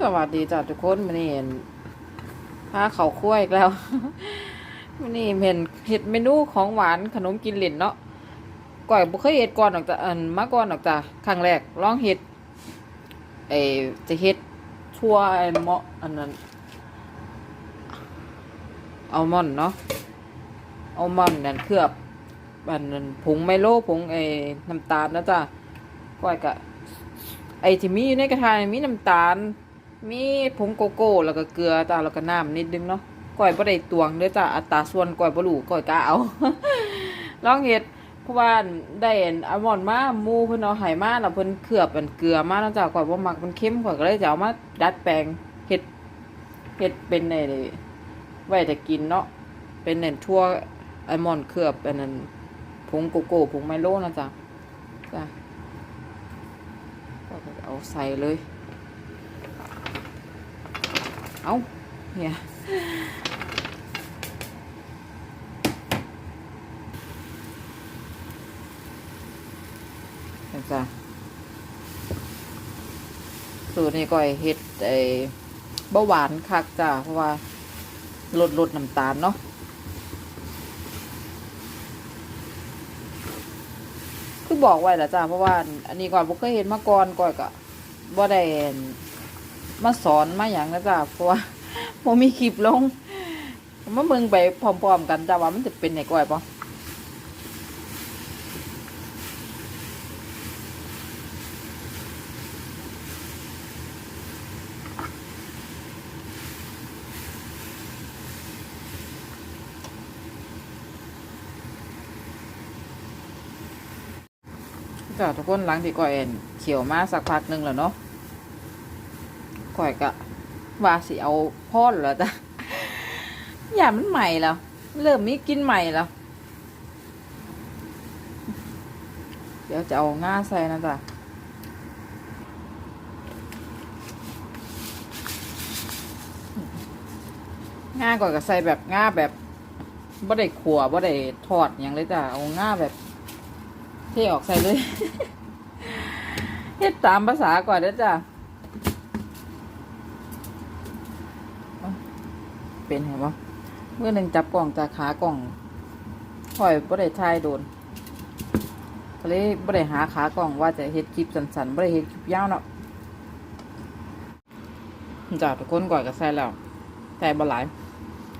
สวัสดีจ้าทุกคนมันเห็นพาเขาคั่วอีกแล้วมันนี่เห็นเห็ดเมนูของหวานขนมกินเหลนเนาะก่อยบ่เคยเห็ดก่อนออกจากอันมาก่อนออกจากครั้งแรกลองเห็ดเอจะเห็ดทั่วไอเมาะอันนั้นอัลมอนด์เนาะอัลมอนด์นั่นเคลือบอันนั้นผงไมโลผงไอน้ำตาลนะจ้ะก้อยกะไอที่มีอยู่ในกระทะมีน้ำตาล มีผงโกโก้แล้วก็เกลือจ้าแล้วก็น้ำนิดนึงเนาะก้อยบ่ได้ตวงเด้อจ้าอัตราส่วนก้อยบ่รู้ก้อยกะเอาลองเฮ็ดเพราะว่าได้อันอัลมอนด์มาหมูเพิ่นเอาให้มาแล้วเพิ่นเคลือบอันเกลือมาแล้วจ้าก้อยบ่มักมันเค็มก้อยก็เลยจะเอามาดัดแปลงเฮ็ดเฮ็ดเป็นไอ้ไว้แต่กินเนาะเป็นอันทั่วอัลมอนด์เคลือบอันนั้นผงโกโก้ผงไมโลนะจ้ะจ้ะก็เอาใส่เลย เอาเนี่ยเห็นจ้ะสูตรนี้ก็เฮ็ดไอ้เบาหวานคักจ้ะเพราะว่าลดลดน้ำตาลเนาะคือบอกไว้แล้วจ้าเพราะว่า อันนี้ก่อนบ่เคยเห็นมาก่อนก่อนก็บ่ได้ มาสอนมาอย่างนะจ้าเพราะว่าบ่มีคลิปลงมาเบิ่งไปพร้อมๆกันจ้าว่ามันจะเป็นไงก่อยบ่จ้าทุกคนหลังที่ก่อยเอ็นเขียวมาสักพักหนึ่งแล้วเนาะ ก่อยก็ว่าสิเอาพ่อแล้วจ้ะอย่ามันใหม่แล้วเริ่มมีกินใหม่แล้ว เดี๋ยวจะเอาง่าใส่นะจ๊ะง่าก่อนก็ใส่แบบง่าแบบบ่ได้ขัวบ่ได้ทอดอย่างเลยจ้ะเอาง่าแบบเทออกใส่เลยเฮ็ดตามภาษาก่อนเด้อจ้ะ เป็นเห็นปะเมื่อหนึ่งจับกล่องจากขากล่องคอยบ่ได้ทายโดนก็เลยบ่ได้หาขากล่องว่าจะเฮ็ดคลิปสันๆบ่ได้เฮ็ดคลิปยาวเนาะจ้าทุกคนก่อนก็ใส่แล้วใส่บ่หลาย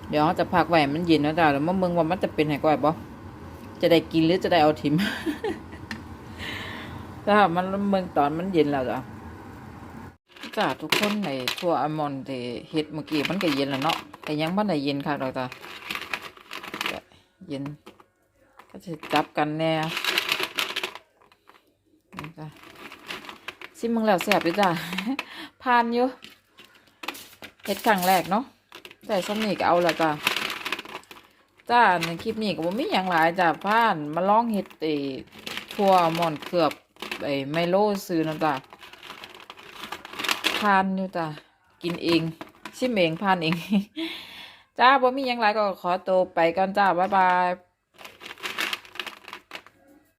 เดี๋ยวเราจะพักไว้มันเย็นนะจ้าแล้วมาเมืองว่ามันจะเป็นให้ก่อยบ่จะได้กินหรือจะได้เอาทิมจ้ามันเมืองตอนมันเย็นแล้วจ้ะจ้าทุกคนในทั่วอัมอนด์ที่เฮ็ดเมื่อกี้มันก็เย็นแล้วเนาะ แต่ยังบ่ได้เย็นคักดอกจ้ะเย็น ก็จะจับกันแน่นี่จ้ะซิมมึงแล้วแซ่บอยู่จ้ะผ่านอยู่เฮ็ดครั้งแรกเนาะแต่สำนีก็เอาและจ้ะจ้าในคลิปนี้ก็บ่มีหยังหลายจ้ะผ่านมาลองเฮ็ดไอ้ทั่วอัลมอนเคลือบไอ้ไมโลซื้อนะจ้ะทานอยู่จ้ะกินเอง ชิมเองพันเอง จ้าบ่มีหยังไรก็ขอตัวไปก่อนจ้า บ๊ายบาย